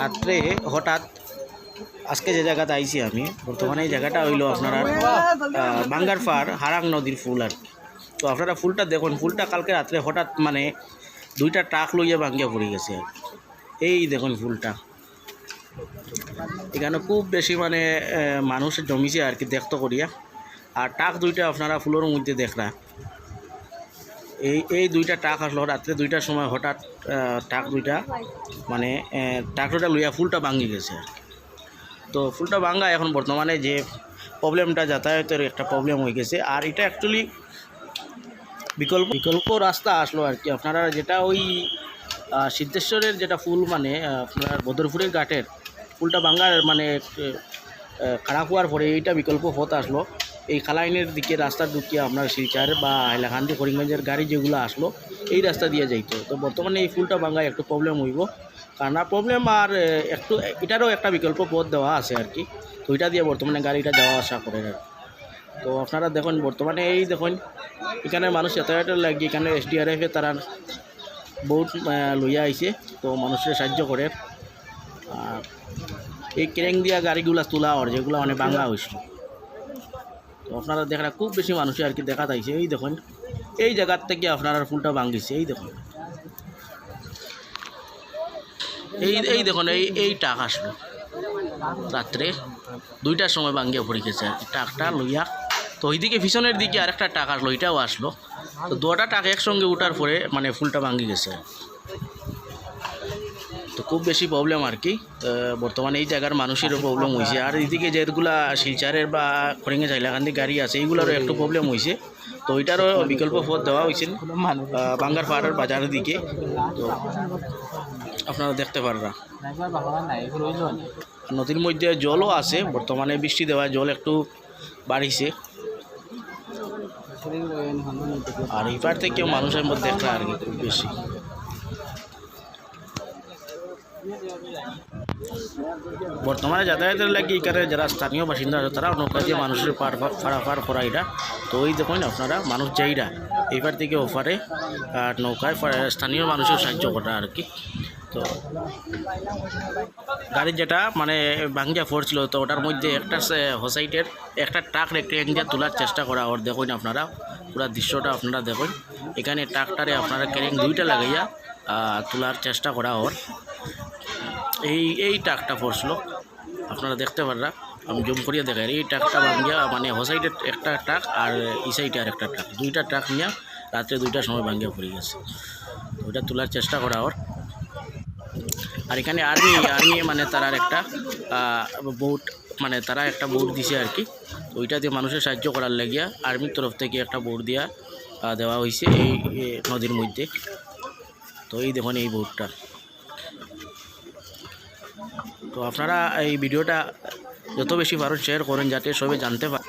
রাত্রে হঠাৎ আজকে যে জায়গাতে আইছি আমি, বর্তমানে এই জায়গাটা হইল আপনারা বাঙ্গার ফার, হারাং নদীর ফুল আর। তো আপনারা ফুলটা দেখুন, ফুলটা কালকে রাত্রে হঠাৎ মানে দুইটা টাক লইয়া ভাঙ্গিয়া পড়ে গেছে এই দেখুন ফুলটা। এখানে খুব বেশি মানে মানুষ জমিছে আর কি, দেখতে করিয়া। আর টাক দুইটা আপনারা ফুলের মধ্যে দেখরা। এই এই দুইটা টাক আসলো রাত্রে দুইটার সময় হঠাৎ টাক দুইটা মানে টাক দুইটা লইয়া ফুলটা ভাঙি গেছে তো ফুলটা ভাঙ্গা এখন বর্তমানে যে প্রবলেমটা যাতায়াতের একটা প্রবলেম হয়ে গেছে। আর এটা অ্যাকচুয়ালি বিকল্প বিকল্প রাস্তা আসলো আর কি। আপনারা যেটা ওই সিদ্ধেশ্বরের যেটা ফুল মানে আপনার বদরপুরের ঘাটের, ফুলটা ভাঙ্গার মানে খারাপ হওয়ার পরে এইটা বিকল্প পথ আসলো। এই খালাইনের দিকে রাস্তা ঢুকিয়ে আপনার শিলচার বা হাইলাকান্দি, করিমগঞ্জের গাড়ি যেগুলো আসলো, এই রাস্তা দিয়ে যাইতো তো বর্তমানে এই ফুলটা ভাঙ্গায় একটু প্রবলেম হইব। কারণ প্রবলেম আর একটু, এটারও একটা বিকল্প পথ দেওয়া আছে আর কি। তো ওইটা দিয়ে বর্তমানে গাড়িটা যাওয়া আসা করে আর তো আপনারা দেখুন, বর্তমানে এই দেখুন, এখানে মানুষ যাতায়াতের লাগে, এখানে এসডিআরএফে তারা বহুত লইয়া আইছে। তো মানুষের সাহায্য করে। আর এই ক্রেং দিয়া গাড়িগুলা তোলা আর যেগুলো মানে ভাঙা হয়েছিল তো আপনারা দেখা খুব বেশি মানুষ আর কি দেখা যাইছে। এই দেখুন, এই জায়গার থেকে আপনারা ফুলটা ভাঙিছে, এই দেখুন। এই এই দেখুন, এই এই টাক আসলো। রাত্রে দুইটার সময় ভাঙ্গিয়া পড়ে গেছে। আর কি টাকটা লইয়া, তো ওইদিকে পিছনের দিকে আরেকটা টাক আসলো ওইটাও আসলো। তো দুটা টাক একসঙ্গে উঠার পরে মানে ফুলটা ভাঙ্গি গেছে। তো খুব বেশি প্রবলেম আর কি। বর্তমানে এই জায়গার মানুষেরও প্রবলেম হয়েছে আর এদিকে যেগুলা শিলচারের বা খড়িঙে চাইলাকান্দি গাড়ি আছে এইগুলোরও একটু প্রবলেম হয়েছে তো ওইটারও বিকল্প পথ দেওয়া হয়েছিল আহ, বাঙ্গার পাহাড়ের বাজারের দিকে। তো আপনারা দেখতে পাররা। নদীর মধ্যে জলও আছে বর্তমানে বৃষ্টি দেওয়া জল একটু বাড়িছে। আর এপার থেকেও মানুষের মধ্যে দেখা আর কি খুব বেশি। বর্তমানে যাতায়াতের লাগে এখানে যারা স্থানীয় বাসিন্দা আছে তারা নৌকা দিয়ে মানুষের পার পারাপার করা এটা তো ওই দেখুন আপনারা মানুষ যাইরা, এইবার থেকে ওপারে, আর নৌকায় স্থানীয় মানুষের সাহায্য করা আর কি। তো গাড়ি যেটা মানে ভাঙ্গিয়া পড়ছিল তো ওটার মধ্যে একটা হোসাইটের একটা ট্রাক একটা দিয়ে তোলার চেষ্টা করা, ওর দেখুন আপনারা, পুরো দৃশ্যটা আপনারা দেখুন। এখানে ট্রাকটারে আপনারা ক্যারিং দুইটা লাগাইয়া তোলার চেষ্টা করা ওর। এই এই ট্রাকটা পড়ছিল আপনারা দেখতে পাররা আমি জুম করিয়া দেখাই। এই ট্রাকটা ভাঙ্গিয়া মানে হোসাইটের একটা ট্রাক আর এই সাইডে আর একটা ট্রাক দুইটা ট্রাক নিয়ে রাত্রে দুইটার সময় ভাঙ্গিয়া পড়ে গেছে। ওইটা তোলার চেষ্টা করা ওর। আর এখানে আর্মি আর্মি মানে তারার একটা বোট মানে তারা একটা বোট দিছে আর কি। ওইটা দিয়ে মানুষের সাহায্য করার লাগিয়া আর্মির তরফ থেকে একটা বোট দিয়া দেওয়া হয়েছে এই নদীর মধ্যে। তো এই দেখুন এই বোটটা তো আপনারা এই ভিডিওটা যত বেশি ভারত শেয়ার করেন যাতে সবাই জানতে পারে।